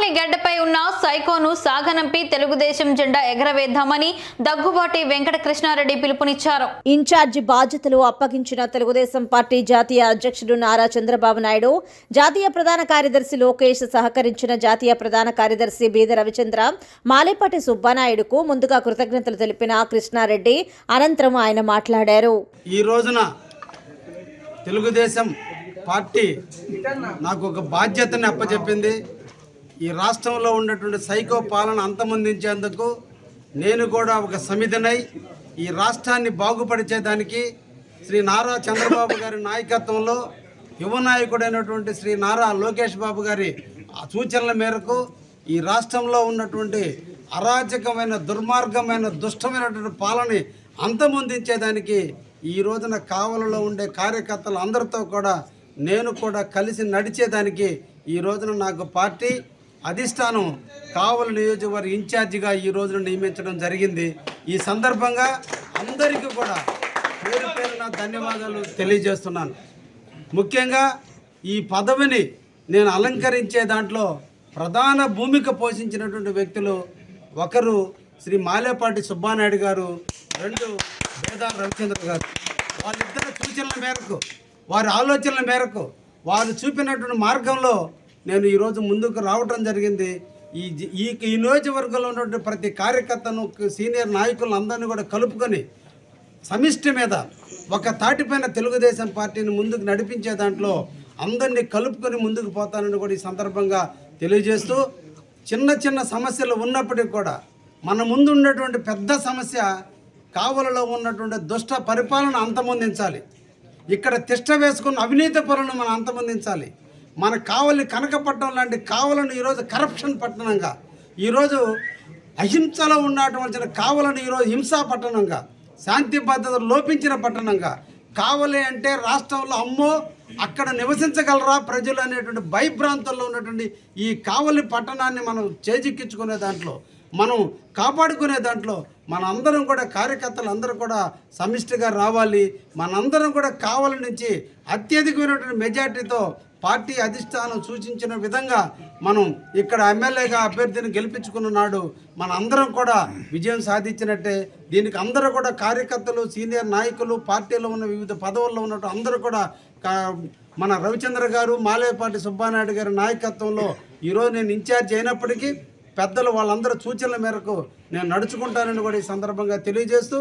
కావలి గడ్డపై ఉన్న సైకోను సాగనంపి తెలుగుదేశం జెండా ఎగరవేద్దామని దగ్గుబాటి వెంకట కృష్ణారెడ్డి పిలుపునిచ్చారు. ఇన్ఛార్జి బాధ్యతలు అప్పగించిన తెలుగుదేశం పార్టీ జాతీయ అధ్యక్షుడు నారా చంద్రబాబు నాయుడు జాతీయ ప్రధాన కార్యదర్శి లోకేష్ సహకరించిన జాతీయ ప్రధాన కార్యదర్శి బీద రవిచంద్ర మాలేపాటి సుబ్బానాయుడుకు ముందుగా కృతజ్ఞతలు తెలిపిన కృష్ణారెడ్డి అనంతరం ఆయన మాట్లాడారు. ఈ రోజున తెలుగుదేశం పార్టీ నాకు ఒక బాధ్యతని అప్పచెప్పింది. ఈ రాష్ట్రంలో ఉన్నటువంటి సైకో పాలన అంతమొందించేందుకు నేను కూడా ఒక సమితినై ఈ రాష్ట్రాన్ని బాగుపరిచేదానికి శ్రీ నారా చంద్రబాబు గారి నాయకత్వంలో యువ నాయకుడైనటువంటి శ్రీ నారా లోకేష్ బాబు గారి ఆ సూచనల మేరకు ఈ రాష్ట్రంలో ఉన్నటువంటి అరాచకమైన దుర్మార్గమైన దుష్టమైనటువంటి పాలన అంతమొందించేదానికి ఈ రోజున కావలలో ఉండే కార్యకర్తలు అందరితో కూడా నేను కూడా కలిసి నడిచేదానికి ఈ రోజున నాకు పార్టీ అధిష్టానం కావల నియోజకవర్గ ఇన్ఛార్జిగా ఈ రోజున నియమించడం జరిగింది. ఈ సందర్భంగా అందరికీ కూడా పేరు పేరున ధన్యవాదాలు తెలియజేస్తున్నాను. ముఖ్యంగా ఈ పదవిని నేను అలంకరించే దాంట్లో ప్రధాన భూమిక పోషించినటువంటి వ్యక్తులు ఒకరు శ్రీ మాలేపాటి సుబ్బానాయుడు గారు రెండు వేదాల రవిచంద్ర గారు. వాళ్ళిద్దరి సూచనల మేరకు వారి ఆలోచనల మేరకు వారు చూపినటువంటి మార్గంలో నేను ఈరోజు ముందుకు రావటం జరిగింది. ఈ ఈ ఈ నియోజకవర్గంలో ఉన్నటువంటి ప్రతి కార్యకర్తను సీనియర్ నాయకులను అందరినీ కూడా కలుపుకొని సమిష్టి మీద ఒక తాటిపైన తెలుగుదేశం పార్టీని ముందుకు నడిపించే దాంట్లో అందరినీ కలుపుకొని ముందుకు పోతానని కూడా ఈ సందర్భంగా తెలియజేస్తూ చిన్న చిన్న సమస్యలు ఉన్నప్పటికీ కూడా మన ముందు ఉన్నటువంటి పెద్ద సమస్య కావలలో ఉన్నటువంటి దుష్ట పరిపాలన అంతమొందించాలి. ఇక్కడ తిష్ట వేసుకున్న అవినీతి పనులను మనం అంతమొందించాలి. మన కావలిని కనకపట్నం లాంటి కావలను ఈరోజు కరప్షన్ పట్టణంగా ఈరోజు అహింసలో ఉన్నటువంటి కావలను ఈరోజు హింసా పట్టణంగా శాంతి భద్రతలు లోపించిన పట్టణంగా కావలి అంటే రాష్ట్రంలో అమ్మో అక్కడ నివసించగలరా ప్రజలు అనేటువంటి భయభ్రాంతుల్లో ఉన్నటువంటి ఈ కావలి పట్టణాన్ని మనం చేజిక్కించుకునే దాంట్లో మనం కాపాడుకునే దాంట్లో మన అందరం కూడా కార్యకర్తలు అందరూ కూడా సమిష్టిగా రావాలి. మనందరం కూడా కావలి నుంచి అత్యధికమైనటువంటి మెజార్టీతో పార్టీ అధిష్టానం సూచించిన విధంగా మనం ఇక్కడ ఎమ్మెల్యేగా అభ్యర్థిని గెలిపించుకున్న నాడు మన అందరం కూడా విజయం సాధించినట్టే. దీనికి అందరూ కూడా కార్యకర్తలు సీనియర్ నాయకులు పార్టీలో ఉన్న వివిధ పదవుల్లో ఉన్నట్టు అందరూ కూడా మన రవిచంద్ర గారు మాలేపాటి సుబ్బానాయుడు గారి నాయకత్వంలో ఈరోజు నేను ఇన్ఛార్జ్ అయినప్పటికీ పెద్దలు వాళ్ళందరూ సూచనల మేరకు నేను నడుచుకుంటానని కూడా ఈ సందర్భంగా తెలియజేస్తూ